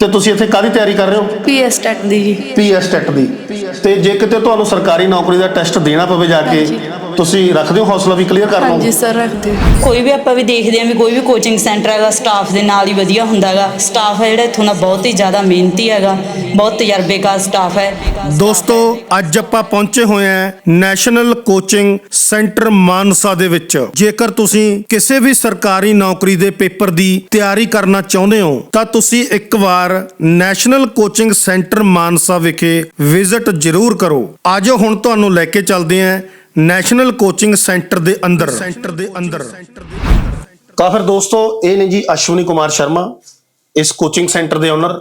ਤੇ ਤੁਸੀਂ ਇੱਥੇ ਕਾਦੀ ਤਿਆਰੀ ਕਰ ਰਹੇ ਹੋ? ਪੀਐਸ ਟੈਟ ਦੀ ਜੀ। ਪੀਐਸ ਟੈਟ ਦੀ। ਤੇ ਜੇ ਕਿਤੇ ਤੁਹਾਨੂੰ ਸਰਕਾਰੀ ਨੌਕਰੀ ਦਾ ਟੈਸਟ ਦੇਣਾ ਪਵੇ ਜਾ ਕੇ ਤੁਸੀਂ ਰੱਖਦੇ ਹੋ ਹੌਸਲਾ ਵੀ ਕਲੀਅਰ ਕਰ ਹਾਂਜੀ ਲਓ ਸਰ ਰੱਖਦੇ ਕੋਈ ਵੀ ਆਪਾਂ ਵੀ ਦੇਖਦੇ ਹਾਂ ਵੀ ਕੋਈ ਵੀ ਕੋਚਿੰਗ ਸੈਂਟਰ ਹੈਗਾ ਸਟਾਫ ਦੇ ਨਾਲ ਹੀ ਵਧੀਆ ਹੁੰਦਾ ਹੈਗਾ। ਸਟਾਫ ਹੈ ਜਿਹੜਾ ਇੱਥੋਂ ਦਾ ਬਹੁਤ ਹੀ ਜ਼ਿਆਦਾ ਮਿਹਨਤੀ ਹੈਗਾ ਬਹੁਤ ਤਜਰਬੇਕਾਰ ਸਟਾਫ ਹੈ। ਦੋਸਤੋ ਅੱਜ ਆਪਾਂ ਪਹੁੰਚੇ ਹੋਏ ਹਾਂ ਨੈਸ਼ਨਲ ਕੋਚਿੰਗ ਸੈਂਟਰ ਮਾਨਸਾ ਦੇ ਵਿੱਚ। ਜੇਕਰ ਤੁਸੀਂ ਕਿਸੇ ਵੀ ਸਰਕਾਰੀ ਨੌਕਰੀ ਦੇ ਪੇਪਰ ਦੀ ਤਿਆਰੀ ਕਰਨਾ ਚਾਹੁੰਦੇ ਹੋ ਤਾਂ ਤੁਸੀਂ ਇੱਕ ਵਾਰ ਨੈਸ਼ਨਲ ਕੋਚਿੰਗ ਸੈਂਟਰ ਮਾਨਸਾ ਵਿਖੇ ਵਿਜ਼ਿਟ ਜ਼ਰੂਰ ਕਰੋ। ਆਜੋ ਹੁਣ ਤੁਹਾਨੂੰ ਲੈ ਕੇ ਚੱਲਦੇ ਹਾਂ ਨੈਸ਼ਨਲ ਕੋਚਿੰਗ ਸੈਂਟਰ ਦੇ ਅੰਦਰ। ਸੈਂਟਰ ਦੇ ਅੰਦਰ। ਤਾਂ ਫਿਰ ਦੋਸਤੋ ਇਹ ਨੇ ਜੀ ਅਸ਼ਵਨੀ ਕੁਮਾਰ ਸ਼ਰਮਾ। ਇਸ ਕੋਚਿੰਗ ਸੈਂਟਰ ਦੇ ਓਨਰ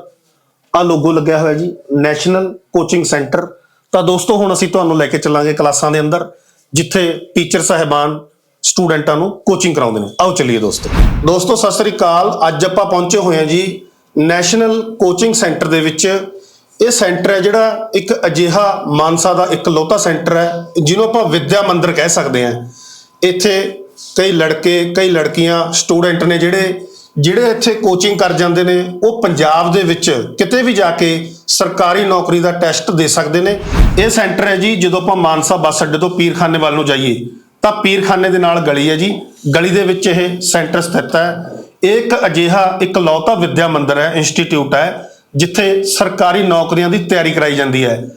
ਆ ਲੋਗੋ ਲੱਗਿਆ ਹੋਇਆ ਜੀ ਨੈਸ਼ਨਲ ਕੋਚਿੰਗ ਸੈਂਟਰ। ਤਾਂ ਦੋਸਤੋ ਹੁਣ ਅਸੀਂ ਤੁਹਾਨੂੰ ਲੈ ਕੇ ਚੱਲਾਂਗੇ ਕਲਾਸਾਂ ਦੇ ਅੰਦਰ ਜਿੱਥੇ ਟੀਚਰ ਸਾਹਿਬਾਨ ਸਟੂਡੈਂਟਾਂ ਨੂੰ ਕੋਚਿੰਗ ਕਰਾਉਂਦੇ ਨੇ। ਆਓ ਚੱਲੀਏ ਦੋਸਤੋ। ਦੋਸਤੋ ਸਤਿ ਸ੍ਰੀ ਅਕਾਲ। ਅੱਜ ਆਪਾਂ ਪਹੁੰਚੇ ਹੋਏ ਹਾਂ ਜੀ ਨੈਸ਼ਨਲ ਕੋਚਿੰਗ ਸੈਂਟਰ ਦੇ ਵਿੱਚ। ਇਹ ਸੈਂਟਰ ਹੈ ਜਿਹੜਾ ਇੱਕ ਅਜਿਹਾ ਮਾਨਸਾ ਦਾ ਇੱਕ ਲੋਤਾ ਸੈਂਟਰ ਹੈ, ਜਿਹਨੂੰ ਆਪਾਂ ਵਿਦਿਆ ਮੰਦਿਰ ਕਹਿ ਸਕਦੇ ਹਾਂ। ਇੱਥੇ ਕਈ ਲੜਕੇ, ਕਈ ਲੜਕੀਆਂ, ਸਟੂਡੈਂਟ ਨੇ ਜਿਹੜੇ ਜਿਹੜੇ ਇੱਥੇ ਕੋਚਿੰਗ ਕਰ ਜਾਂਦੇ ਨੇ, ਉਹ ਪੰਜਾਬ ਦੇ ਵਿੱਚ ਕਿਤੇ ਵੀ ਜਾ ਕੇ ਸਰਕਾਰੀ ਨੌਕਰੀ ਦਾ ਟੈਸਟ ਦੇ ਸਕਦੇ ਨੇ। ਇਹ ਸੈਂਟਰ ਹੈ ਜੀ, ਜਦੋਂ ਆਪਾਂ ਮਾਨਸਾ ਬੱਸ ਅੱਡੇ ਤੋਂ ਪੀਰਖਾਨੇ ਵੱਲ ਨੂੰ ਜਾਈਏ, ਤਾਂ ਪੀਰਖਾਨੇ ਦੇ ਨਾਲ ਗਲੀ ਹੈ ਜੀ। ਗਲੀ ਦੇ ਵਿੱਚ ਇਹ ਸੈਂਟਰ ਸਥਿਤ ਹੈ। ਇਹ ਇੱਕ ਅਜਿਹਾ ਇੱਕ ਲੌਤਾ ਵਿਦਿਆ ਮੰਦਿਰ ਹੈ ਇੰਸਟੀਚਿਊਟ ਹੈ। ਜਿੱਥੇ ਸਰਕਾਰੀ ਨੌਕਰੀਆਂ ਦੀ ਤਿਆਰੀ ਕਰਾਈ ਜਾਂਦੀ ਹੈ।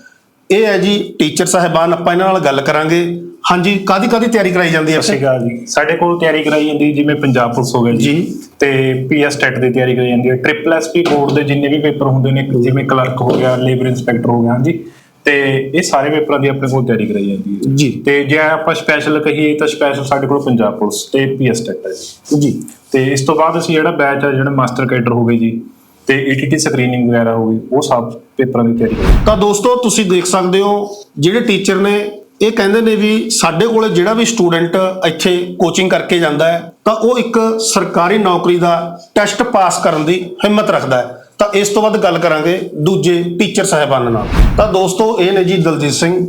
ਇਹ ਹੈ ਜੀ ਟੀਚਰ ਸਾਹਿਬਾਨ ਆਪਾਂ ਇਹਨਾਂ ਨਾਲ ਗੱਲ ਕਰਾਂਗੇ। ਹਾਂਜੀ ਕਾਦੀ ਕਾਦੀ ਤਿਆਰੀ ਕਰਾਈ ਜਾਂਦੀ ਹੈ? ਸਤਿ ਸ਼੍ਰੀ ਅਕਾਲ ਜੀ। ਸਾਡੇ ਕੋਲ ਤਿਆਰੀ ਕਰਾਈ ਜਾਂਦੀ ਹੈ ਜਿਵੇਂ ਪੰਜਾਬ ਪੁਲਿਸ ਹੋ ਗਿਆ ਜੀ। ਤੇ ਪੀਐਸ ਟੈਟ ਦੀ ਤਿਆਰੀ ਕਰਾਈ ਜਾਂਦੀ ਹੈ। ਟ੍ਰਿਪਲ ਐਸਪੀ ਬੋਰਡ ਦੇ ਜਿੰਨੇ ਵੀ ਪੇਪਰ ਹੁੰਦੇ ਨੇ ਜਿਵੇਂ ਕਲਰਕ ਹੋ ਗਿਆ ਲੇਬਰ ਇੰਸਪੈਕਟਰ ਹੋ ਗਿਆ ਹਾਂਜੀ। ਤੇ ਇਹ ਸਾਰੇ ਪੇਪਰਾਂ ਦੀ ਆਪਣੇ ਕੋਲ ਤਿਆਰੀ ਕਰਾਈ ਜਾਂਦੀ ਹੈ। ਜੀ। ਤੇ ਜੇ ਆਪਾਂ ਸਪੈਸ਼ਲ ਕਹੀਏ ਤਾਂ ਸਪੈਸ਼ਲ ਸਾਡੇ ਕੋਲ ਪੰਜਾਬ ਪੁਲਿਸ ਤੇ ਪੀਐਸ ਟੈਟ ਹੈ ਜੀ। ਤੇ ਇਸ ਤੋਂ ਬਾਅਦ ਅਸੀਂ ਜਿਹੜਾ ਬੈਚ ਹੈ ਜਿਹੜਾ ਮਾਸਟਰ ਕੈਡਰ ਹੋ ਗਈ ਜੀ ਤੇ ਈਟੀਟੀ ਸਕਰੀਨਿੰਗ ਵਗੈਰਾ ਹੋ ਗਈ, ਉਹ ਸਭ ਪੇਪਰਾਂ ਦੀ ਤਿਆਰੀ ਕਰਾਈ ਤਾਂ ਦੋਸਤੋ, ਤੁਸੀਂ ਦੇਖ ਸਕਦੇ ਹੋ, ਜਿਹੜੇ ਟੀਚਰ ਨੇ, ਇਹ ਕਹਿੰਦੇ ਨੇ ਵੀ ਸਾਡੇ ਕੋਲੇ ਜਿਹੜਾ ਵੀ ਸਟੂਡੈਂਟ ਇੱਥੇ ਕੋਚਿੰਗ ਕਰਕੇ ਜਾਂਦਾ ਹੈ, ਤਾਂ ਉਹ ਇੱਕ ਸਰਕਾਰੀ ਨੌਕਰੀ ਦਾ ਟੈਸਟ ਪਾਸ ਕਰਨ ਦੀ ਹਿੰਮਤ ਰੱਖਦਾ ਹੈ। ਤਾਂ ਇਸ ਤੋਂ ਬਾਅਦ ਗੱਲ ਕਰਾਂਗੇ ਦੂਜੇ ਟੀਚਰ ਸਾਹਿਬਾਨ ਨਾਲ। ਤਾਂ ਦੋਸਤੋ, ਇਹ ਨੇ ਜੀ ਦਲਜੀਤ ਸਿੰਘ,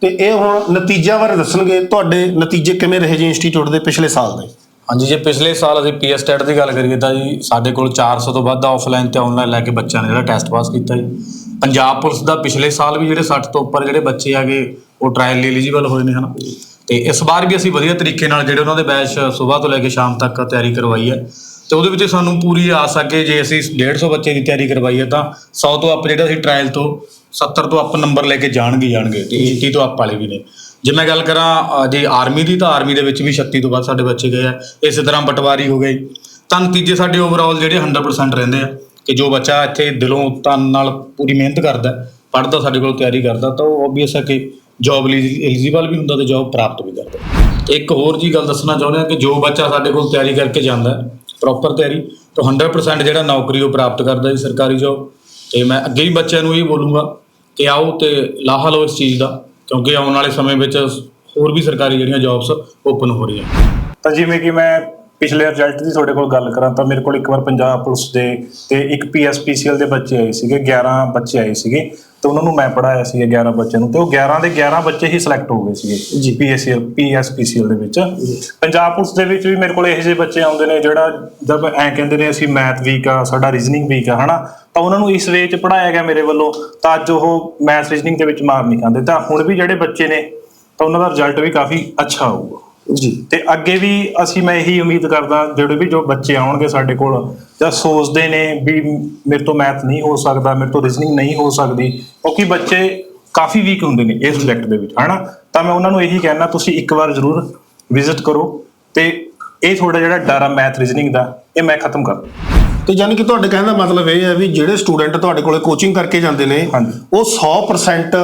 ਤੇ ਇਹ ਹੁਣ ਨਤੀਜਿਆਂ ਬਾਰੇ ਦੱਸਣਗੇ, ਤੁਹਾਡੇ ਨਤੀਜੇ ਕਿਵੇਂ ਰਹੇ ਜੀ ਇੰਸਟੀਚਿਊਟ ਦੇ ਪਿਛਲੇ ਸਾਲ ਦੇ? ਹਾਂਜੀ, ਜੇ ਪਿਛਲੇ ਸਾਲ ਅਸੀਂ ਪੀਐਸ ਟੈਟ ਦੀ ਗੱਲ ਕਰੀਏ ਤਾਂ ਜੀ, ਸਾਡੇ ਕੋਲ 400 ਤੋਂ ਵੱਧ ਆਫਲਾਈਨ ਤੇ ਆਨਲਾਈਨ ਲੈ ਕੇ ਬੱਚਿਆਂ ਨੇ ਜਿਹੜਾ ਟੈਸਟ ਪਾਸ ਕੀਤਾ ਜੀ। ਪੰਜਾਬ ਪੁਲਿਸ ਦਾ ਪਿਛਲੇ ਸਾਲ ਵੀ ਜਿਹੜੇ 60 ਤੋਂ ਉੱਪਰ ਜਿਹੜੇ ਬੱਚੇ ਆਗੇ ਉਹ ਟ੍ਰਾਇਲ ਲਈ ਐਲੀਜੀਬਲ ਹੋਏ ਨੇ ਹਨਾ। ਤੇ ਇਸ ਵਾਰ ਵੀ ਅਸੀਂ ਵਧੀਆ ਤਰੀਕੇ ਨਾਲ ਜਿਹੜੇ ਉਹਨਾਂ ਦੇ ਬੈਚ ਸਵੇਰ ਤੋਂ ਲੈ ਕੇ ਸ਼ਾਮ ਤੱਕ ਤਿਆਰੀ ਕਰਵਾਈ ਹੈ। ਤੇ ਉਹਦੇ ਵਿੱਚ ਸਾਨੂੰ ਪੂਰੀ ਆਸ ਆ ਕਿ ਜੇ ਅਸੀਂ 150 ਬੱਚੇ ਦੀ ਤਿਆਰੀ ਕਰਵਾਈ ਹੈ ਤਾਂ 100 ਤੋਂ ਅੱਪ ਜਿਹੜਾ ਅਸੀਂ ਟ੍ਰਾਇਲ ਤੋਂ 70 ਤੋਂ ਅੱਪ ਨੰਬਰ ਲੈ ਕੇ ਜਾਣਗੇ ਹੀ ਜਾਣਗੇ ਤੇ 80 ਤੋਂ ਅੱਪ ਵਾਲੇ ਵੀ ਨੇ। ਜੇ ਮੈਂ ਗੱਲ ਕਰਾਂ ਅ, ਜੇ ਆਰਮੀ ਦੀ ਤਾਂ ਆਰਮੀ ਦੇ ਵਿੱਚ ਵੀ 36 ਤੋਂ ਵੱਧ ਸਾਡੇ ਬੱਚੇ ਗਏ ਆ। ਇਸੇ ਤਰ੍ਹਾਂ ਪਟਵਾਰੀ ਹੋ ਗਈ ਤਾਂ ਨਤੀਜੇ ਸਾਡੇ ਓਵਰਆਲ ਜਿਹੜੇ 100% ਰਹਿੰਦੇ ਆ ਕਿ ਜੋ ਬੱਚਾ ਇੱਥੇ ਦਿਲੋਂ ਤਨ ਨਾਲ ਪੂਰੀ ਮਿਹਨਤ ਕਰਦਾ ਪੜ੍ਹਦਾ ਸਾਡੇ ਕੋਲ ਤਿਆਰੀ ਕਰਦਾ ਤਾਂ ਉਹ ਓਬਵੀਅਸ ਹੈ ਕਿ ਜੌਬ ਲਈ ਐਲੀਜੀਬਲ ਵੀ ਹੁੰਦਾ ਤੇ ਜੌਬ ਪ੍ਰਾਪਤ ਵੀ ਕਰਦਾ। ਇੱਕ ਹੋਰ ਜੀ ਗੱਲ ਦੱਸਣਾ ਚਾਹੁੰਦੇ ਆ ਕਿ ਜੋ ਬੱਚਾ ਸਾਡੇ ਕੋਲ ਤਿਆਰੀ ਕਰਕੇ ਜਾਂਦਾ ਪ੍ਰੋਪਰ ਤਿਆਰੀ ਤਾਂ 100% ਜਿਹੜਾ ਨੌਕਰੀ ਉਹ ਪ੍ਰਾਪਤ ਕਰਦਾ ਜੀ ਸਰਕਾਰੀ ਜੌਬ ਤੇ ਮੈਂ ਅੱਗੇ ਵੀ ਬੱਚਿਆਂ ਨੂੰ ਇਹ ਬੋਲੂੰਗਾ ਕਿ ਆਓ ਤੇ ਲਾਹਾ ਲਓ ਇਸ ਚੀਜ਼ ਦਾ, ਕਿਉਂਕਿ ਆਉਣ ਵਾਲੇ ਸਮੇਂ ਵਿੱਚ ਹੋਰ ਵੀ ਸਰਕਾਰੀ ਜਿਹੜੀਆਂ ਜੌਬਸ ਓਪਨ ਹੋ ਰਹੀਆਂ। ਤਾਂ ਜਿਵੇਂ ਕਿ ਮੈਂ ਪਿਛਲੇ ਰਿਜ਼ਲਟ ਦੀ ਤੁਹਾਡੇ ਕੋਲ ਗੱਲ ਕਰਾਂ ਤਾਂ ਮੇਰੇ ਕੋਲ ਇੱਕ ਵਾਰ ਪੰਜਾਬ ਪੁਲਿਸ ਦੇ ਤੇ ਇੱਕ ਪੀਐਸਪੀਸੀਐਲ ਦੇ ਬੱਚੇ ਆਏ ਸੀਗੇ 11 ਬੱਚੇ ਆਏ ਸੀਗੇ। ਤੇ ਉਹਨਾਂ ਨੂੰ ਮੈਂ ਪੜਾਇਆ ਸੀ 11 ਬੱਚਿਆਂ ਨੂੰ ਤੇ ਉਹ 11 ਦੇ 11 ਬੱਚੇ ਹੀ ਸਿਲੈਕਟ ਹੋ ਗਏ ਸੀਗੇ ਜੀ। ਪੀਐਸਸੀਐਲ ਪੀਐਸਪੀਸੀਐਲ ਦੇ ਵਿੱਚ। ਪੰਜਾਬ ਪੁਲਿਸ ਦੇ ਵਿੱਚ ਵੀ ਮੇਰੇ ਕੋਲ ਇਹੋ ਜਿਹੇ ਬੱਚੇ ਆਉਂਦੇ ਨੇ ਜਿਹੜਾ ਜਦ ਐਂ ਕਹਿੰਦੇ ਨੇ ਅਸੀਂ ਮੈਥ ਵੀਕ ਆ ਸਾਡਾ ਰੀਜ਼ਨਿੰਗ ਵੀਕ ਆ ਹਨਾ? ਤਾਂ ਉਹਨਾਂ ਨੂੰ ਇਸ ਵੇ ਚ ਪੜਾਇਆ ਗਿਆ ਮੇਰੇ ਵੱਲੋਂ ਤਾਂ ਅੱਜ ਉਹ ਮੈਥ ਰੀਜ਼ਨਿੰਗ ਦੇ ਵਿੱਚ ਮਾਰ ਨਹੀਂ ਖਾਂਦੇ। ਤਾਂ ਹੁਣ ਵੀ ਜਿਹੜੇ ਬੱਚੇ ਨੇ ਤਾਂ ਉਹਨਾਂ ਦਾ ਰਿਜ਼ਲਟ ਵੀ ਕਾਫੀ ਅੱਛਾ ਆਊਗਾ ਜੀ। ਤੇ ਅੱਗੇ ਵੀ ਅਸੀਂ ਮੈਂ ਇਹੀ ਉਮੀਦ ਕਰਦਾ ਜਿਹੜੇ ਵੀ ਜੋ ਬੱਚੇ ਆਉਣਗੇ ਸਾਡੇ ਕੋਲ ਜਾਂ ਸੋਚਦੇ ਨੇ ਵੀ ਮੇਰੇ ਤੋਂ ਮੈਥ ਨਹੀਂ ਹੋ ਸਕਦਾ ਮੇਰੇ ਤੋਂ ਰੀਜ਼ਨਿੰਗ ਨਹੀਂ ਹੋ ਸਕਦੀ ਕਿਉਂਕਿ ਬੱਚੇ ਕਾਫੀ ਵੀਕ ਹੁੰਦੇ ਨੇ ਇਸ ਸਬਜੈਕਟ ਦੇ ਵਿੱਚ ਹਨਾ? ਤਾਂ ਮੈਂ ਉਹਨਾਂ ਨੂੰ ਇਹੀ ਕਹਿਣਾ ਤੁਸੀਂ ਇੱਕ ਵਾਰ ਜ਼ਰੂਰ ਵਿਜ਼ਿਟ ਕਰੋ ਤੇ ਇਹ ਥੋੜਾ ਜਿਹੜਾ ਡਰ ਆ ਮੈਥ ਰੀਜ਼ਨਿੰਗ ਦਾ ਇਹ ਮੈਂ ਖਤਮ ਕਰ ਤੇ ਯਾਨੀ ਕਿ ਤੁਹਾਡੇ ਕਹਿਣ ਦਾ ਮਤਲਬ ਇਹ ਹੈ ਵੀ ਜਿਹੜੇ ਸਟੂਡੈਂਟ ਤੁਹਾਡੇ ਕੋਲੇ ਕੋਚਿੰਗ ਕਰਕੇ ਜਾਂਦੇ ਨੇ। ਉਹ 100%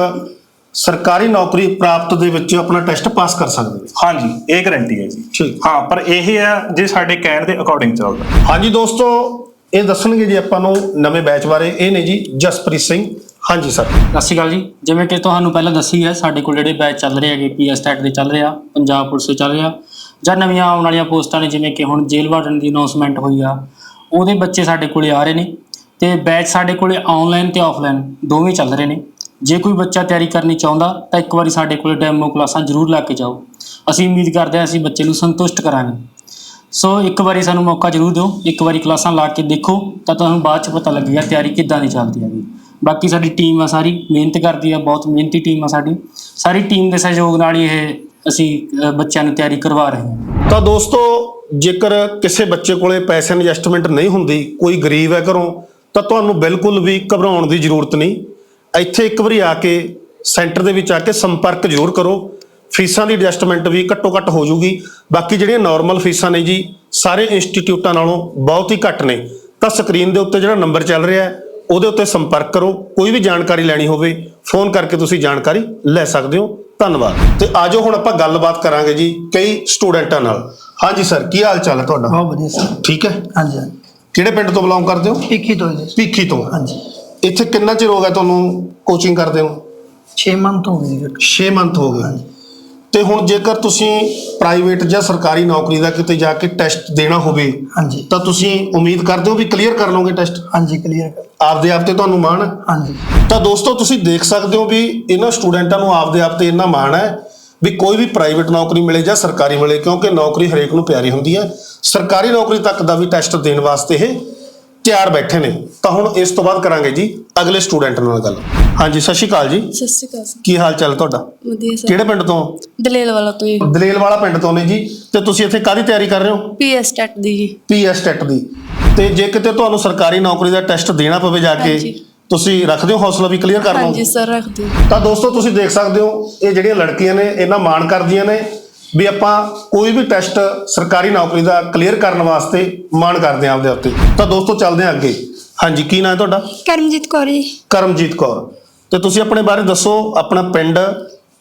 ਸਰਕਾਰੀ ਨੌਕਰੀ ਪ੍ਰਾਪਤ ਦੇ ਵਿੱਚ ਆਪਣਾ ਟੈਸਟ ਪਾਸ ਕਰ ਸਕਦੇ ਨੇ ਹਾਂਜੀ ਇਹ ਗਾਰੰਟੀ ਹੈ ਜੀ। ਠੀਕ। ਹਾਂ ਪਰ ਇਹ ਆ ਜੇ ਸਾਡੇ ਕਹਿਣ ਦੇ ਅਕੋਰਡਿੰਗ ਚੱਲਦਾ। ਹਾਂਜੀ ਦੋਸਤੋ ਇਹ ਦੱਸਣਗੇ ਜੀ ਆਪਾਂ ਨੂੰ ਨਵੇਂ ਬੈਚ ਬਾਰੇ। ਇਹ ਨੇ ਜੀ ਜਸਪ੍ਰੀਤ ਸਿੰਘ। ਹਾਂਜੀ ਸਰ। ਸਤਿ ਸ਼੍ਰੀ ਅਕਾਲ ਜੀ। ਜਿਵੇਂ ਕਿ ਤੁਹਾਨੂੰ ਪਹਿਲਾਂ ਦੱਸੀ ਹੈ ਸਾਡੇ ਕੋਲ ਜਿਹੜੇ ਬੈਚ ਚੱਲ ਰਹੇ ਹੈਗੇ ਪੀਐਸ ਟੈਟ ਦੇ ਚੱਲ ਰਿਹਾ ਪੰਜਾਬ ਪੁਲਿਸ ਦੇ ਚੱਲ ਰਿਹਾ ਜਾਂ ਨਵੀਆਂ ਆਉਣ ਵਾਲੀਆਂ ਪੋਸਟਾਂ ਨੇ ਜਿਵੇਂ ਕਿ ਹੁਣ ਜੇਲ੍ਹ ਵਾਰਡਨ ਦੀ ਅਨਾਉਂਸਮੈਂਟ ਹੋਈ ਆ ਉਹਦੇ ਬੱਚੇ ਸਾਡੇ ਕੋਲੇ ਆ ਰਹੇ ਨੇ ਤੇ ਬੈਚ ਸਾਡੇ ਕੋਲੇ ਆਨਲਾਈਨ ਤੇ ਆਫਲਾਈਨ ਦੋਵੇਂ ਚੱਲ ਰਹੇ ਨੇ। ਜੇ ਕੋਈ ਬੱਚਾ ਤਿਆਰੀ ਕਰਨੀ ਚਾਹੁੰਦਾ ਤਾਂ ਇੱਕ ਵਾਰੀ ਸਾਡੇ ਕੋਲ ਡੈਮੋ ਕਲਾਸਾਂ ਜ਼ਰੂਰ ਲਾ ਕੇ ਜਾਓ। ਅਸੀਂ ਉਮੀਦ ਕਰਦੇ ਹਾਂ ਅਸੀਂ ਬੱਚੇ ਨੂੰ ਸੰਤੁਸ਼ਟ ਕਰਾਂਗੇ। ਸੋ ਇੱਕ ਵਾਰੀ ਸਾਨੂੰ ਮੌਕਾ ਜ਼ਰੂਰ ਦਿਓ, ਇੱਕ ਵਾਰੀ ਕਲਾਸਾਂ ਲਾ ਕੇ ਦੇਖੋ ਤਾਂ ਤੁਹਾਨੂੰ ਬਾਅਦ ਚ ਪਤਾ ਲੱਗੇਗਾ ਤਿਆਰੀ ਕਿੱਦਾਂ ਦੀ ਚੱਲਦੀ ਹੈਗੀ। ਬਾਕੀ ਸਾਡੀ ਟੀਮ ਆ ਸਾਰੀ, ਮਿਹਨਤ ਕਰਦੀ ਆ, ਬਹੁਤ ਮਿਹਨਤੀ ਟੀਮ ਆ ਸਾਡੀ। ਸਾਰੀ ਟੀਮ ਦੇ ਸਹਿਯੋਗ ਨਾਲ ਹੀ ਇਹ ਅਸੀਂ ਬੱਚਿਆਂ ਨੂੰ ਤਿਆਰੀ ਕਰਵਾ ਰਹੇ ਹਾਂ। ਤਾਂ ਦੋਸਤੋ, ਜੇਕਰ ਕਿਸੇ ਬੱਚੇ ਕੋਲੇ ਪੈਸੇ ਇਨਵੈਸਟਮੈਂਟ ਨਹੀਂ ਹੁੰਦੀ, ਕੋਈ ਗਰੀਬ ਹੈ ਘਰੋਂ, ਤਾਂ ਤੁਹਾਨੂੰ ਬਿਲਕੁਲ ਵੀ ਘਬਰਾਉਣ ਦੀ ਜ਼ਰੂਰਤ ਨਹੀਂ। ਇੱਥੇ ਇੱਕ ਵਾਰੀ ਆ ਕੇ ਸੈਂਟਰ ਦੇ ਵਿੱਚ ਆ ਕੇ ਸੰਪਰਕ ਜ਼ਰੂਰ ਕਰੋ। ਫੀਸਾਂ ਦੀ ਐਡਜਸਟਮੈਂਟ ਵੀ ਘੱਟੋ ਘੱਟ ਹੋ ਜਾਊਗੀ ਬਾਕੀ ਜਿਹੜੀਆਂ ਨਾਰਮਲ ਫੀਸਾਂ ਨੇ ਜੀ ਸਾਰੇ ਇੰਸਟੀਚਿਊਟਾਂ ਨਾਲੋਂ ਬਹੁਤ ਹੀ ਘੱਟ ਨੇ। ਤਾਂ ਸਕਰੀਨ ਦੇ ਉੱਤੇ ਜਿਹੜਾ ਨੰਬਰ ਚੱਲ ਰਿਹਾ ਹੈ ਉਹਦੇ ਉੱਤੇ ਸੰਪਰਕ ਕਰੋ। ਕੋਈ ਵੀ ਜਾਣਕਾਰੀ ਲੈਣੀ ਹੋਵੇ ਫੋਨ ਕਰਕੇ ਤੁਸੀਂ ਜਾਣਕਾਰੀ ਲੈ ਸਕਦੇ ਹੋ। ਧੰਨਵਾਦ। ਤੇ ਆਜੋ ਹੁਣ ਆਪਾਂ ਗੱਲਬਾਤ ਕਰਾਂਗੇ ਜੀ ਕਈ ਸਟੂਡੈਂਟਾਂ ਨਾਲ। ਹਾਂਜੀ ਸਰ ਕੀ ਹਾਲ ਚਾਲ ਹੈ ਤੁਹਾਡਾ? ਬਹੁਤ ਵਧੀਆ ਸਰ ਠੀਕ ਹੈ? ਹਾਂਜੀ ਹਾਂਜੀ। ਕਿਹੜੇ ਪਿੰਡ ਤੋਂ ਬਿਲੋਂਗ ਕਰਦੇ ਹੋ? ਇੱਕੀ ਤੋਂ ਜੀ। ਭੀਖੀ ਤੋਂ। ਹਾਂਜੀ। ਇੱਥੇ ਕਿੰਨਾ ਚਿਰ ਹੋ ਗਿਆ ਤੁਹਾਨੂੰ ਕੋਚਿੰਗ ਕਰਦੇ ਹੋ 6 ਮੰਥ ਹੋ ਗਏ ਜੀ। 6 ਮੰਥ ਹੋ ਗਏ। ਤੇ ਹੁਣ ਜੇਕਰ ਤੁਸੀਂ ਪ੍ਰਾਈਵੇਟ ਜਾਂ ਸਰਕਾਰੀ ਨੌਕਰੀ ਦਾ ਕਿਤੇ ਜਾ ਕੇ ਟੈਸਟ ਦੇਣਾ ਹੋਵੇ ਹਾਂਜੀ। ਤਾਂ ਤੁਸੀਂ ਉਮੀਦ ਕਰਦੇ ਹੋ ਵੀ ਕਲੀਅਰ ਕਰ ਲਓਗੇ ਟੈਸਟ ਹਾਂਜੀ ਕਲੀਅਰ ਕਰ ਆਪਦੇ ਆਪ ਤੇ ਤੁਹਾਨੂੰ ਮਾਣ ਹੈ? ਹਾਂਜੀ। ਤਾਂ ਦੋਸਤੋ ਤੁਸੀਂ ਦੇਖ ਸਕਦੇ ਹੋ ਵੀ ਇਹਨਾਂ ਸਟੂਡੈਂਟਾਂ ਨੂੰ ਆਪਦੇ ਆਪ ਤੇ ਇੰਨਾ ਮਾਣ ਹੈ ਵੀ ਕੋਈ ਵੀ ਪ੍ਰਾਈਵੇਟ ਨੌਕਰੀ ਮਿਲੇ ਜਾਂ ਸਰਕਾਰੀ ਮਿਲੇ ਕਿਉਂਕਿ ਨੌਕਰੀ ਹਰੇਕ ਨੂੰ ਪਿਆਰੀ ਹੁੰਦੀ ਹੈ। ਸਰਕਾਰੀ ਨੌਕਰੀ ਤੱਕ ਦਾ ਵੀ ਟੈਸਟ ਦੇਣ ਵਾਸਤੇ ਇਹ ਤਿਆਰ ਬੈਠੇ ਨੇ ਤਾਂ ਹੁਣ ਇਸ ਤੋਂ ਬਾਅਦ ਕਰਾਂਗੇ ਜੀ ਅਗਲੇ ਸਟੂਡੈਂਟ ਨਾਲ ਗੱਲ। ਹਾਂਜੀ ਸਤਿ ਸ਼੍ਰੀ ਅਕਾਲ ਜੀ। ਸਤਿ ਸ਼੍ਰੀ ਅਕਾਲ ਸਰ। ਕੀ ਹਾਲ ਚਾਲ ਤੁਹਾਡਾ? ਵਧੀਆ ਸਰ। ਕਿਹੜੇ ਪਿੰਡ ਤੋਂ? ਦਲੇਲ ਵਾਲਾ ਤੋਂ ਜੀ ਦਲੇਲ ਵਾਲਾ ਪਿੰਡ ਤੋਂ ਨੇ ਜੀ। ਤੇ ਤੁਸੀਂ ਇੱਥੇ ਕਾਦੀ ਤਿਆਰੀ ਕਰ ਰਹੇ ਹੋ? ਪੀਐਸ ਟੈਟ ਦੀ ਜੀ। ਪੀਐਸ ਟੈਟ ਦੀ। ਤੇ ਜੇ ਕਿਤੇ ਤੁਹਾਨੂੰ ਸਰਕਾਰੀ ਨੌਕਰੀ ਦਾ ਟੈਸਟ ਦੇਣਾ ਪਵੇ ਜਾ ਕੇ ਹਾਂਜੀ। ਤੁਸੀਂ ਰੱਖਦੇ ਹੋ ਹੌਸਲਾ ਵੀ ਕਲੀਅਰ ਕਰ ਲਓ ਹਾਂਜੀ ਸਰ ਰੱਖਦੇ ਤਾਂ ਦੋਸਤੋ ਤੁਸੀਂ ਦੇਖ ਸਕਦੇ ਹੋ ਇਹ ਜਿਹੜੀਆਂ ਲੜਕੀਆਂ ਨੇ ਇਹਨਾਂ ਮਾਣ ਕਰਦੀਆਂ ਨੇ। ਵੀ ਆਪਾਂ ਕੋਈ ਵੀ ਟੈਸਟ ਸਰਕਾਰੀ ਨੌਕਰੀ ਦਾ ਕਲੀਅਰ ਕਰਨ ਵਾਸਤੇ ਮਾਣ ਕਰਦੇ ਹਾਂ ਆਪਦੇ ਉੱਤੇ। ਤਾਂ ਦੋਸਤੋ ਚੱਲਦੇ ਹਾਂ ਅੱਗੇ। ਹਾਂਜੀ ਕੀ ਨਾਂ ਹੈ ਤੁਹਾਡਾ? ਕਰਮਜੀਤ ਕੌਰ ਜੀ। ਕਰਮਜੀਤ ਕੌਰ। ਤੇ ਤੁਸੀਂ ਆਪਣੇ ਬਾਰੇ ਦੱਸੋ ਆਪਣਾ ਪਿੰਡ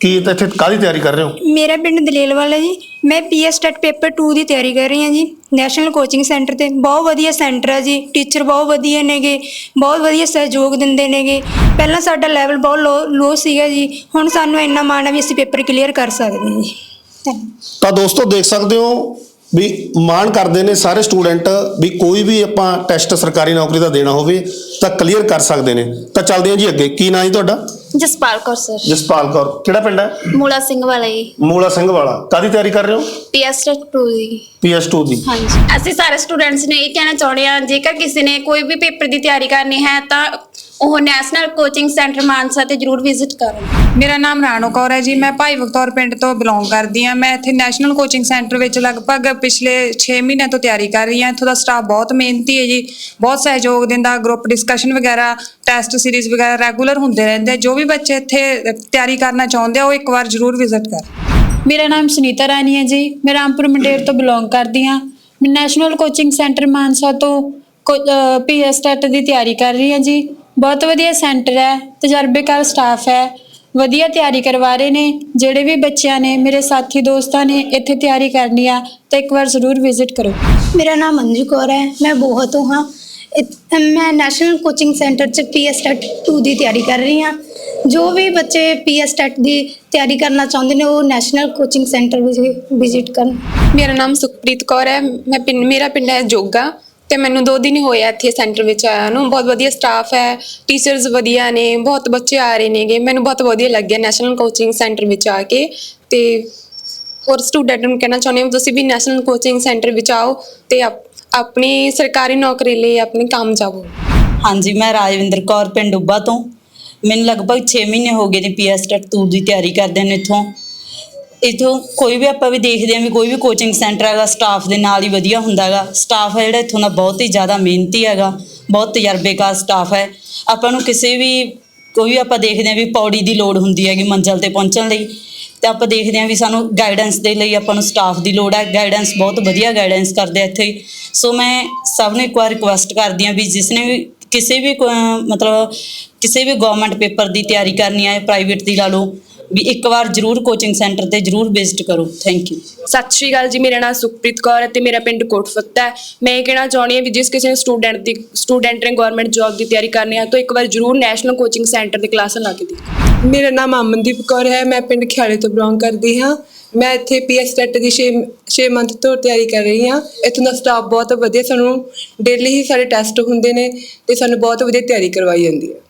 ਕੀ ਤੇ ਇੱਥੇ ਕਾਹਦੀ ਤਿਆਰੀ ਕਰ ਰਹੇ ਹੋ? ਮੇਰਾ ਪਿੰਡ ਦਲੇਲ ਵਾਲਾ ਜੀ। ਮੈਂ ਪੀਐਸ ਟੈਟ ਪੇਪਰ 2 ਦੀ ਤਿਆਰੀ ਕਰ ਰਹੀ ਹਾਂ ਜੀ। ਨੈਸ਼ਨਲ ਕੋਚਿੰਗ ਸੈਂਟਰ ਤੇ ਬਹੁਤ ਵਧੀਆ ਸੈਂਟਰ ਹੈ ਜੀ। ਟੀਚਰ ਬਹੁਤ ਵਧੀਆ ਨੇਗੇ ਬਹੁਤ ਵਧੀਆ ਸਹਿਯੋਗ ਦਿੰਦੇ ਨੇਗੇ। ਪਹਿਲਾਂ ਸਾਡਾ ਲੈਵਲ ਬਹੁਤ ਲੋ ਸੀਗਾ ਜੀ। ਹੁਣ ਸਾਨੂੰ ਇੰਨਾ ਮਾਣ ਹੈ ਵੀ ਅਸੀਂ ਪੇਪਰ ਕਲੀਅਰ ਕਰ ਸਕਦੇ ਹਾਂ ਜੀ। ਤਾਂ ਦੋਸਤੋ ਦੇਖ ਸਕਦੇ ਹੋ ਵੀ ਮਾਣ ਕਰਦੇ ਨੇ ਸਾਰੇ ਸਟੂਡੈਂਟ ਵੀ ਕੋਈ ਵੀ ਆਪਾਂ ਟੈਸਟ ਸਰਕਾਰੀ ਨੌਕਰੀ ਦਾ ਦੇਣਾ ਹੋਵੇ ਤਾਂ ਕਲੀਅਰ ਕਰ ਸਕਦੇ ਨੇ। ਤਾਂ ਚੱਲਦੇ ਹਾਂ ਜੀ ਅੱਗੇ। ਕੀ ਨਾਂ ਜੀ ਤੁਹਾਡਾ? ਜਸਪਾਲ ਕੌਰ ਸਰ। ਜਸਪਾਲ ਕੌਰ। ਕਿਹੜਾ ਪਿੰਡ ਹੈ? ਮੂਲਾ ਸਿੰਘ ਵਾਲਾ ਜੀ। ਮੂਲਾ ਸਿੰਘ ਵਾਲਾ। ਕਾਦੀ ਤਿਆਰੀ ਕਰ ਰਹੇ ਹੋ? ਪੀਐਸ ਟੂ ਦੀ। PS2 ਦੀ। ਹਾਂਜੀ। ਅਸੀਂ ਸਾਰੇ ਸਟੂਡੈਂਟਸ ਨੇ ਇਹ ਕਹਿਣਾ ਚਾਹੁੰਦੇ ਹਾਂ ਜੇਕਰ ਕਿਸੇ ਨੇ ਕੋਈ ਵੀ ਪੇਪਰ ਦੀ ਤਿਆਰੀ ਕਰਨੀ ਹੈ ਤਾਂ ਉਹ ਨੈਸ਼ਨਲ ਕੋਚਿੰਗ ਸੈਂਟਰ ਮਾਨਸਾ ਤੇ ਜਰੂਰ ਵਿਜ਼ਿਟ ਕਰਨ ਮੇਰਾ ਨਾਮ ਰਾਣੋ ਕੌਰ ਹੈ ਜੀ ਮੈਂ ਭਾਈ ਬਖਤੌਰ ਪਿੰਡ ਤੋਂ ਬਿਲੋਂਗ ਕਰਦੀ ਹਾਂ। ਮੈਂ ਇੱਥੇ ਨੈਸ਼ਨਲ ਕੋਚਿੰਗ ਸੈਂਟਰ ਵਿੱਚ ਲਗਭਗ ਪਿਛਲੇ 6 ਮਹੀਨਿਆਂ ਤੋਂ ਤਿਆਰੀ ਕਰ ਰਹੀ ਹਾਂ। ਇੱਥੋਂ ਦਾ ਸਟਾਫ ਬਹੁਤ ਮਿਹਨਤੀ ਹੈ ਜੀ ਬਹੁਤ ਸਹਿਯੋਗ ਦਿੰਦਾ ਗਰੁੱਪ ਡਿਸਕਸ਼ਨ ਵਗੈਰਾ ਟੈਸਟ ਸੀਰੀਜ਼ ਵਗੈਰਾ ਰੈਗੂਲਰ ਹੁੰਦੇ ਰਹਿੰਦੇ। ਜੋ ਵੀ ਬੱਚੇ ਇੱਥੇ ਤਿਆਰੀ ਕਰਨਾ ਚਾਹੁੰਦੇ ਆ ਉਹ ਇੱਕ ਵਾਰ ਜ਼ਰੂਰ ਵਿਜ਼ਿਟ ਕਰਨ। ਮੇਰਾ ਨਾਮ ਸੁਨੀਤਾ ਰਾਣੀ ਹੈ ਜੀ। ਮੈਂ ਰਾਮਪੁਰ ਮੰਡੇਰ ਤੋਂ ਬਿਲੋਂਗ ਕਰਦੀ ਹਾਂ। ਮੈਂ ਨੈਸ਼ਨਲ ਕੋਚਿੰਗ ਸੈਂਟਰ ਮਾਨਸਾ ਤੋਂ ਪੀਐਸ ਟੈਟ ਦੀ ਤਿਆਰੀ ਕਰ ਰਹੀ ਹਾਂ ਜੀ। ਬਹੁਤ ਵਧੀਆ ਸੈਂਟਰ ਹੈ ਤਜਰਬੇਕਾਰ ਸਟਾਫ ਹੈ। ਵਧੀਆ ਤਿਆਰੀ ਕਰਵਾ ਰਹੇ ਨੇ ਜਿਹੜੇ ਵੀ ਬੱਚਿਆਂ ਨੇ ਮੇਰੇ ਸਾਥੀ ਦੋਸਤਾਂ ਨੇ ਇੱਥੇ ਤਿਆਰੀ ਕਰਨੀ ਆ ਤਾਂ ਇੱਕ ਵਾਰ ਜ਼ਰੂਰ ਵਿਜ਼ਿਟ ਕਰੋ। ਮੇਰਾ ਨਾਮ ਅੰਜੂ ਕੌਰ ਹੈ ਮੈਂ ਬੋਹਾ ਤੋਂ ਹਾਂ। ਇਤ- ਮੈਂ ਨੈਸ਼ਨਲ ਕੋਚਿੰਗ ਸੈਂਟਰ ਚ ਪੀਐਸ ਟੈਟ 2 ਦੀ ਤਿਆਰੀ ਕਰ ਰਹੀ ਹਾਂ। ਜੋ ਵੀ ਬੱਚੇ ਪੀਐਸ ਟੈਟ ਦੀ ਤਿਆਰੀ ਕਰਨਾ ਚਾਹੁੰਦੇ ਨੇ ਉਹ ਨੈਸ਼ਨਲ ਕੋਚਿੰਗ ਸੈਂਟਰ ਵਿਜ਼ਿਟ ਕਰਨ। ਮੇਰਾ ਨਾਮ ਸੁਖਪ੍ਰੀਤ ਕੌਰ ਹੈ ਮੈਂ ਪਿੰਡ ਮੇਰਾ ਪਿੰਡ ਹੈ ਜੋਗਾ। ਤੇ ਮੈਨੂੰ ਦੋ ਦਿਨ ਹੀ ਹੋਏ ਆ ਇੱਥੇ ਸੈਂਟਰ ਵਿੱਚ ਆਇਆ ਨੂੰ। ਬਹੁਤ ਵਧੀਆ ਸਟਾਫ ਹੈ ਟੀਚਰਸ ਵਧੀਆ ਨੇ, ਬਹੁਤ ਬੱਚੇ ਆ ਰਹੇ ਨੇਗੇ। ਮੈਨੂੰ ਬਹੁਤ ਵਧੀਆ ਲੱਗਿਆ ਨੈਸ਼ਨਲ ਕੋਚਿੰਗ ਸੈਂਟਰ ਵਿੱਚ ਆ ਕੇ ਤੇ ਹੋਰ ਸਟੂਡੈਂਟ ਨੂੰ ਕਹਿਣਾ ਚਾਹੁੰਦੀ ਹਾਂ ਤੁਸੀਂ ਵੀ ਨੈਸ਼ਨਲ ਕੋਚਿੰਗ ਸੈਂਟਰ ਵਿੱਚ ਆਓ ਤੇ ਆਪਣੀ ਸਰਕਾਰੀ ਨੌਕਰੀ ਲਈ ਆਪਣੇ ਕੰਮ ਜਾਵੋ। ਹਾਂਜੀ, ਮੈਂ ਰਾਜਵਿੰਦਰ ਕੌਰ ਪਿੰਡ ਉੱਬਾ ਤੋਂ। ਮੈਨੂੰ ਲਗਭਗ 6 ਮਹੀਨੇ ਹੋ ਗਏ ਨੇ ਪੀਐਸ ਟੈਟ 2 ਦੀ ਤਿਆਰੀ ਕਰਦੇ ਨੇ ਇੱਥੋਂ। ਇੱਥੋਂ ਕੋਈ ਵੀ ਆਪਾਂ ਵੀ ਦੇਖਦੇ ਹਾਂ ਵੀ ਕੋਈ ਵੀ ਕੋਚਿੰਗ ਸੈਂਟਰ ਹੈਗਾ ਸਟਾਫ ਦੇ ਨਾਲ ਹੀ ਵਧੀਆ ਹੁੰਦਾ ਹੈਗਾ। ਸਟਾਫ ਹੈ ਜਿਹੜਾ ਇੱਥੋਂ ਦਾ ਬਹੁਤ ਹੀ ਜ਼ਿਆਦਾ ਮਿਹਨਤੀ ਹੈਗਾ, ਬਹੁਤ ਤਜਰਬੇਕਾਰ ਸਟਾਫ ਹੈ। ਆਪਾਂ ਨੂੰ ਕਿਸੇ ਵੀ, ਕੋਈ ਵੀ ਆਪਾਂ ਦੇਖਦੇ ਹਾਂ ਵੀ ਪੌੜੀ ਦੀ ਲੋੜ ਹੁੰਦੀ ਹੈਗੀ ਮੰਜ਼ਲ ਤੇ ਪਹੁੰਚਣ ਲਈ, ਤੇ ਆਪਾਂ ਦੇਖਦੇ ਹਾਂ ਵੀ ਸਾਨੂੰ ਗਾਈਡੈਂਸ ਦੇ ਲਈ ਆਪਾਂ ਨੂੰ ਸਟਾਫ ਦੀ ਲੋੜ ਹੈ। ਗਾਈਡੈਂਸ ਬਹੁਤ ਵਧੀਆ ਗਾਈਡੈਂਸ ਕਰਦੇ ਆ ਇੱਥੇ। ਸੋ ਮੈਂ ਸਭ ਨੂੰ ਇੱਕ ਵਾਰ ਰਿਕੁਐਸਟ ਕਰਦੀ ਹਾਂ ਵੀ ਜਿਸ ਨੇ ਵੀ ਕਿਸੇ ਵੀ ਕੋ- ਮਤਲਬ ਕਿਸੇ ਵੀ ਗਵਰਨਮੈਂਟ ਪੇਪਰ ਦੀ ਤਿਆਰੀ ਕਰਨੀ ਹੈ ਪ੍ਰਾਈਵੇਟ ਦੀ ਲਾ ਲਓ ਵੀ ਇੱਕ ਵਾਰ ਜ਼ਰੂਰ ਕੋਚਿੰਗ ਸੈਂਟਰ ਤੇ ਜ਼ਰੂਰ ਵਿਜ਼ਿਟ ਕਰੋ। ਥੈਂਕ ਯੂ ਸਤਿ ਸ਼੍ਰੀ ਅਕਾਲ ਜੀ ਮੇਰਾ ਨਾਮ ਸੁਖਪ੍ਰੀਤ ਕੌਰ ਹੈ ਤੇ ਮੇਰਾ ਪਿੰਡ ਕੋਟਫੱਤਾ ਹੈ। ਮੈਂ ਇਹ ਕਹਿਣਾ ਚਾਹੁੰਦੀ ਹਾਂ ਵੀ ਜਿਸ ਕਿਸੇ ਸਟੂਡੈਂਟ ਦੀ ਸਟੂਡੈਂਟ ਨੇ ਗਵਰਨਮੈਂਟ ਜੌਬ ਦੀ ਤਿਆਰੀ ਕਰਨੀ ਹੈ ਤਾਂ ਇੱਕ ਵਾਰ ਜ਼ਰੂਰ ਨੈਸ਼ਨਲ ਕੋਚਿੰਗ ਸੈਂਟਰ ਦੀ ਕਲਾਸਾਂ ਲਾ ਕੇ ਦੇਖੋ। ਮੇਰਾ ਨਾਮ ਅਮਨਦੀਪ ਕੌਰ ਹੈ ਮੈਂ ਪਿੰਡ ਖਿਆਲੇ ਤੋਂ ਬਿਲੋਂਗ ਕਰਦੀ ਹਾਂ। ਮੈਂ ਇੱਥੇ ਪੀਐਸ ਟੈਟ ਦੀ 6 6 ਮੰਥ ਤੋਂ ਤਿਆਰੀ ਕਰ ਰਹੀ ਹਾਂ। ਇੱਥੋਂ ਦਾ ਸਟਾਫ ਬਹੁਤ ਵਧੀਆ ਸਾਨੂੰ ਡੇਲੀ ਹੀ ਸਾਰੇ ਟੈਸਟ ਹੁੰਦੇ ਨੇ ਤੇ ਸਾਨੂੰ ਬਹੁਤ ਵਧੀਆ ਤਿਆਰੀ ਕਰਵਾਈ ਜਾਂਦੀ ਹੈ।